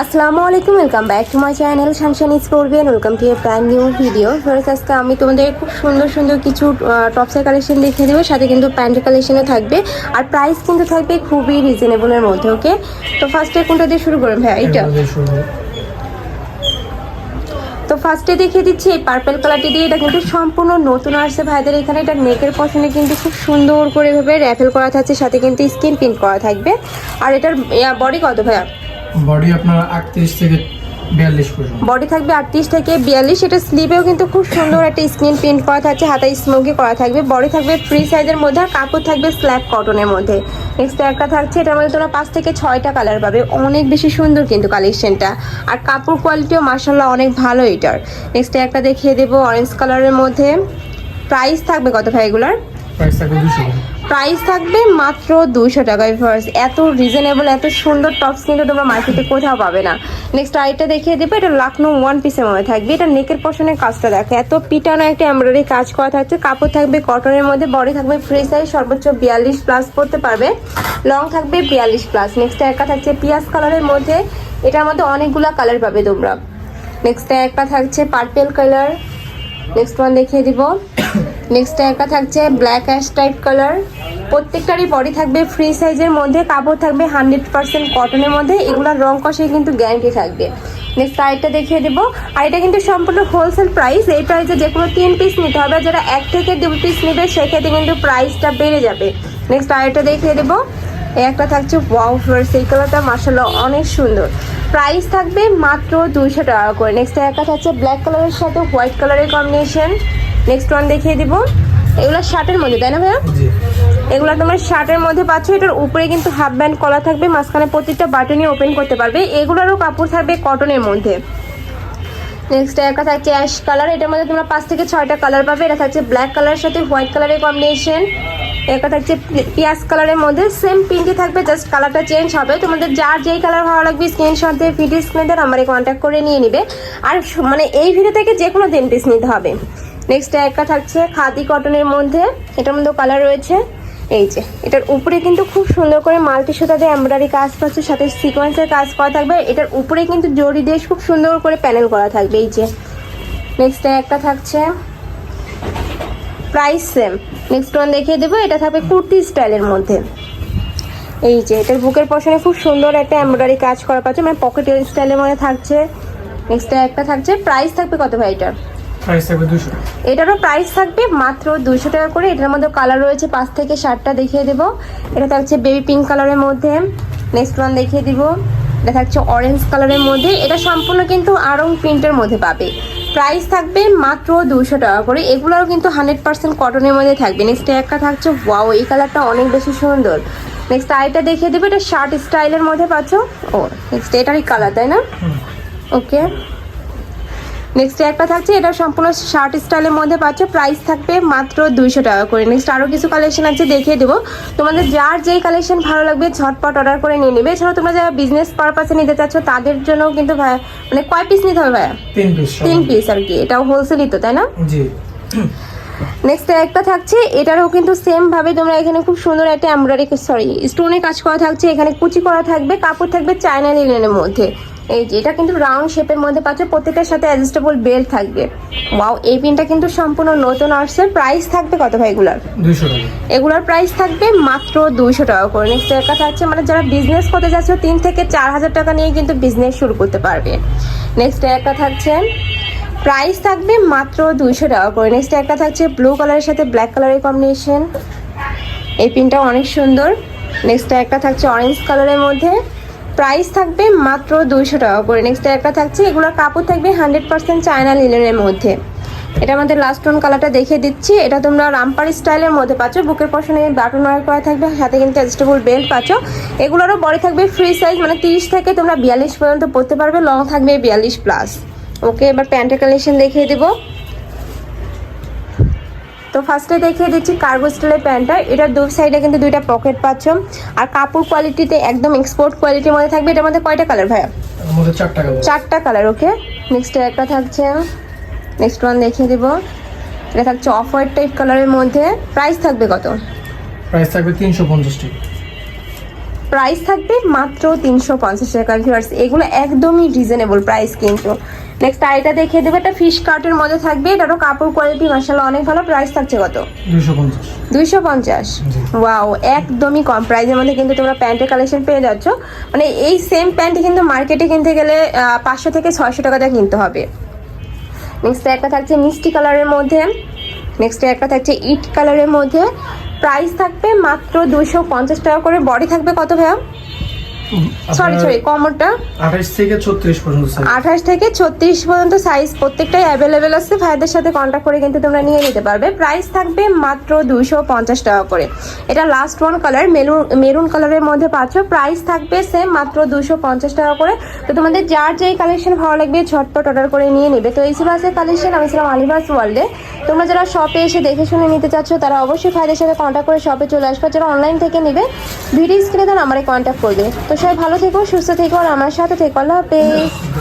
আসসালামু আলাইকুম welcome back to my channel শানশান ইস করবেন welcome to a brand new video first আজকে আমি তোমাদের খুব সুন্দর সুন্দর কিছু টপসের কালেকশন দেখিয়ে দেবো সাথে কিন্তু প্যান্টের কালেকশনও থাকবে। আর প্রাইস কিন্তু থাকবে খুবই রিজনেবলের মধ্যে ওকে তো ফার্স্টে কোনটা দিয়ে শুরু করবেন ভাই এইটা? তো ফার্স্টে দেখিয়ে দিচ্ছি এই পার্পেল কালারটি দিয়ে এটা কিন্তু সম্পূর্ণ নতুন আসছে ভাইদের এখানে। এটা নেকের পশনে কিন্তু খুব সুন্দর করে ভাবে র্যাফেল করা থাকছে সাথে কিন্তু স্কিন প্রিন্ট করা থাকবে। আর এটার বডি কত ভাইয়া? বডি আপনার আটত্রিশ থেকে বিয়াল্লিশ পর্যন্ত। বডি থাকবে আটত্রিশ থেকে বিয়াল্লিশ। এটা স্লিভেও কিন্তু খুব সুন্দর একটা স্ক্রিন প্রিন্ট করা থাকছে হাতায় স্মোকি করা থাকবে। বডি থাকবে ফ্রি সাইজের মধ্যে আর কাপড় থাকবে স্ল্যাব কটনের মধ্যে। নেক্সট একটা থাকছে এটার মধ্যে তোমরা পাঁচ থেকে ছয়টা কালার পাবে। অনেক বেশি সুন্দর কিন্তু কালেকশনটা। আর কাপড় কোয়ালিটিও মার্শাল্লাহ অনেক ভালো এটার। নেক্সট একটা দেখিয়ে দেবো অরেঞ্জ কালারের মধ্যে। প্রাইস থাকবে কত ভাই এগুলার? প্রাইস থাকবে দুশো প্রাইস থাকবে মাত্র দুশো টাকায় ফার্স্ট এত রিজনেবল এত সুন্দর টপস কিন্তু তোমরা মার্কেটে কোথাও পাবে না। নেক্সট আরেকটা দেখিয়ে দেবে, এটা লাখনৌ ওয়ান পিসের মধ্যে থাকবে। এটা নেকের পশনের কাজটা দেখো, এত পিটানো একটা এমব্রয়ডারি কাজ করা থাকছে। কাপড় থাকবে কটনের মধ্যে বডি থাকবে ফ্রি সাইজ সর্বোচ্চ বিয়াল্লিশ প্লাস পড়তে পারবে। লং থাকবে বিয়াল্লিশ প্লাস নেক্সট একটা থাকছে পিয়াজ কালারের মধ্যে। এটার মধ্যে অনেকগুলো কালার পাবে তোমরা। নেক্সট একটা থাকছে পার্পেল কালার নেক্সট ওয়ান দেখিয়ে দিব। নেক্সট একটা থাকছে ব্ল্যাক অ্যাশ টাইপ কালার প্রত্যেকটারই বডি থাকবে ফ্রি সাইজের মধ্যে, কাপড় থাকবে হান্ড্রেড পার্সেন্ট কটনের মধ্যে, এগুলোর রং কষে কিন্তু গ্যারান্টি থাকবে। নেক্সট আরেকটা দেখিয়ে দেবো। আর এটা কিন্তু সম্পূর্ণ হোলসেল প্রাইস এই প্রাইসে যে কোনো তিন পিস নিতে হবে। যারা এক থেকে দু পিস নেবে, সেক্ষেত্রে কিন্তু প্রাইসটা বেড়ে যাবে। নেক্সট আরেকটা দেখিয়ে দেবো। একটা থাকছে ওয়াও ফ্লোর সেই কালারটা মার্শাল্লাহ অনেক সুন্দর। প্রাইস থাকবে মাত্র দুইশো টাকা করে। নেক্সট একটা থাকছে ব্ল্যাক কালারের সাথে হোয়াইট কালারের কম্বিনেশন নেক্সট ওয়ান দেখিয়ে দিব। এগুলো শার্টের মধ্যে তাই না ভাইয়া? এগুলো তোমার শার্টের মধ্যে পাচ্ছ এটার উপরে কিন্তু হাফ ব্যান্ড কলা থাকবে মাঝখানে প্রত্যেকটা বাটনই ওপেন করতে পারবে। এগুলোরও কাপড় থাকবে কটনের মধ্যে। নেক্সট একটা থাকছে অ্যাশ কালার এটার মধ্যে তোমরা পাঁচ থেকে ছয়টা কালার পাবে। এটা থাকছে ব্ল্যাক কালারের সাথে হোয়াইট কালারের কম্বিনেশন একটা থাকছে পিয়াজ কালারের মধ্যে সেম প্রিন্টে থাকবে জাস্ট কালারটা চেঞ্জ হবে। তোমাদের যার যেই কালার ভালো লাগবে স্ক্রিনশট দিয়ে ভিডিও স্ক্রিনে আমার কন্ট্যাক্ট করে নিয়ে নিবে। আর মানে এই ভিডিও থেকে যে কোনো দিন পিস নিতে হবে। নেক্সট একটা থাকছে খাদি কটনের মধ্যে। এটার মধ্যে কালার রয়েছে। এই যে, এটার উপরে কিন্তু খুব সুন্দর করে মাল্টি সুতাতে এমব্রয়ডারি কাজ করছে, সাথে সিকোয়েন্সের কাজ করা থাকবে। এটার উপরে কিন্তু জড়ি দিয়ে খুব সুন্দর করে প্যানেল করা থাকবে। এই যে নেক্সট একটা থাকছে প্রাইস সেম নেক্সট ওয়ান দেখিয়ে দেবো, এটা থাকবে কুর্তি স্টাইলের মধ্যে। এই যে, এটার বুকের পশনে খুব সুন্দর একটা এমব্রয়ডারি কাজ করা পাচ্ছে মানে পকেট স্টাইলের মধ্যে থাকছে। নেক্সট একটা থাকছে প্রাইস থাকবে কত ভাই এটার? প্রাইস থাকবে দুশো এটারও প্রাইস থাকবে মাত্র দুশো টাকা করে। এটার মধ্যে কালার রয়েছে পাঁচ থেকে ষাটটা দেখিয়ে দেবো। এটা থাকছে বেবি পিঙ্ক কালারের মধ্যে। নেক্সট ওয়ান দেখিয়ে দিব। এটা থাকছে অরেঞ্জ কালারের মধ্যে। এটা সম্পূর্ণ কিন্তু আরং প্রিন্টের মধ্যে পাবে। প্রাইস থাকবে মাত্র দুশো টাকা করে। এগুলোও কিন্তু হান্ড্রেড পার্সেন্ট কটনের মধ্যে থাকবে। নেক্সট একটা থাকছে ওয়াও এই কালারটা অনেক বেশি সুন্দর। নেক্সট আরেকটা দেখিয়ে দেবো। এটা শার্ট স্টাইলের মধ্যে পাচ্ছ। ও নেক্সট এটারই কালার তাই না? ওকে নেক্সট একটা থাকছে এটা সম্পূর্ণ শার্ট স্টাইলের মধ্যে পাচ্ছ। প্রাইস থাকবে মাত্র দুইশো টাকা করে। নেক্সট আরও কিছু কালেকশন আছে দেখিয়ে দেবো। তোমাদের যার যেই কালেকশন ভালো লাগবে ঝটপট অর্ডার করে নিয়ে নেবে। এছাড়াও তোমরা যারা বিজনেস পারপাসে নিতে চাচ্ছ তাদের জন্য কিন্তু মানে কয় পিস নিতে হবে ভাইয়া? তিন পিস তিন পিস আর কি। এটাও হোলসেলই তো তাই না? জি। নেক্সট একটা থাকছে এটারও কিন্তু সেম ভাবে তোমরা এখানে খুব সুন্দর একটা এমব্রয়ডারি সরি স্টোনে কাজ করা থাকছে। এখানে কুচি করা থাকবে কাপড় থাকবে চায়না লিনেনের মধ্যে। এই যে এটা কিন্তু রাউন্ড শেপের মধ্যে পাচ্ছ প্রত্যেকটার সাথে অ্যাডজাস্টেবল বেল্ট থাকবে। ওয়াও এই পিনটা কিন্তু সম্পূর্ণ নতুন আসছে। প্রাইস থাকবে কত ভাই এগুলার? এগুলোর প্রাইস থাকবে মাত্র দুইশো টাকা করে। নেক্সট এর একটা থাকছে মানে যারা বিজনেস করতে যাচ্ছে তিন থেকে চার হাজার টাকা নিয়ে কিন্তু বিজনেস শুরু করতে পারবে। নেক্সট একটা থাকছে প্রাইস থাকবে মাত্র দুইশো টাকা করে। নেক্সট একটা থাকছে ব্লু কালারের সাথে ব্ল্যাক কালারের কম্বিনেশন এই পিনটা অনেক সুন্দর। নেক্সট একটা থাকছে অরেঞ্জ কালারের মধ্যে। প্রাইস থাকবে মাত্র দুইশো টাকা করে। নেক্সট একটা থাকছে এগুলোর কাপড় থাকবে হান্ড্রেড পার্সেন্ট চায়না লিলেনের মধ্যে। এটা আমাদের লাস্ট টোন কালারটা দেখিয়ে দিচ্ছি। এটা তোমরা রামপার স্টাইলের মধ্যে পাচ্ছ। বুকের পশনে বাটন ওয়ার করা থাকবে সাথে কিন্তু অ্যাডজাস্টেবল বেল্ট পাচ্ছ। এগুলোরও বড় থাকবে ফ্রি সাইজ মানে তিরিশ থেকে তোমরা বিয়াল্লিশ পর্যন্ত পড়তে পারবে। লং থাকবে বিয়াল্লিশ প্লাস ওকে এবার প্যান্টের কালেকশন দেখিয়ে দেবো। তো ফার্স্টে দেখিয়ে দিচ্ছি কার্গো স্টাইলের প্যান্টটা। এটার দু সাইডে কিন্তু দুইটা পকেট পাচ্ছ। আর কাপড় কোয়ালিটিতে একদম এক্সপোর্ট কোয়ালিটির মধ্যে থাকবে। এটার মধ্যে কয়টা কালার ভাইয়া? চারটা কালার ওকে নেক্সট একটা থাকছে। নেক্সট ওয়ান দেখিয়ে দেবো। এটা থাকছে অফ হোয়াইট টাইপ কালারের মধ্যে। প্রাইস থাকবে কত? প্রাইস থাকবে তিনশো পঞ্চাশ টাকা। প্রাইস থাকবে মাত্র তিনশো পঞ্চাশ টাকা ভিউয়ার্স এগুলো একদমই রিজনেবল প্রাইস কিন্তু। নেক্সট আইটা দেখিয়ে দেবে। একটা ফিশ কার্টের মধ্যে থাকবে। এটারও কাপড় কোয়ালিটি মাসাল্লাহ অনেক ভালো। প্রাইস থাকছে কত? দুইশো পঞ্চাশ। ওয়াও একদমই কম। প্রাইসের মধ্যে কিন্তু তোমরা প্যান্টের কালেকশন পেয়ে যাচ্ছ। মানে এই সেম প্যান্ট কিন্তু মার্কেটে কিনতে গেলে পাঁচশো থেকে ছয়শো টাকা দিয়ে কিনতে হবে। নেক্সট একটা থাকছে মিষ্টি কালারের মধ্যে। নেক্সট একটা থাকছে ইট কালারের মধ্যে। প্রাইস থাকবে মাত্র দুশো পঞ্চাশ টাকা করে। বডি থাকবে কত ভাইয়া? সরি সরি কমরটা আঠাইশ থেকে ছত্রিশ পর্যন্ত size। আঠাশ থেকে ছত্রিশ পর্যন্ত সাইজ প্রত্যেকটাই অ্যাভেলেবেল আছে। ভাইদের সাথে কন্ট্যাক্ট করে কিন্তু তোমরা নিয়ে নিতে পারবে। প্রাইস থাকবে মাত্র দুইশো পঞ্চাশ টাকা করে। এটা last one colour maroon maroon কালারের মধ্যে পাচ্ছ। প্রাইস থাকবে সেম মাত্র দুশো পঞ্চাশ টাকা করে। তো তোমাদের যার যেই কালেকশন ভালো লাগবে ঝটপট অর্ডার করে নিয়ে নেবে। তো এই ছিল আজকের কালেকশন আমি ছিলাম আলিভাস ওয়ার্ল্ডে তোমরা যারা শপে এসে দেখে শুনে নিতে চাচ্ছ, তারা অবশ্যই ভাইদের সাথে কন্ট্যাক্ট করে শপে চলে আসবে। যারা অনলাইন থেকে নেবে ভিডিও স্ক্রিনে তারা আমারে কন্ট্যাক্ট করবে। তো সবাই ভালো থেকো, সুস্থ থেকো, আর আমার সাথে থেকো। আল্লাহ হাফেজ।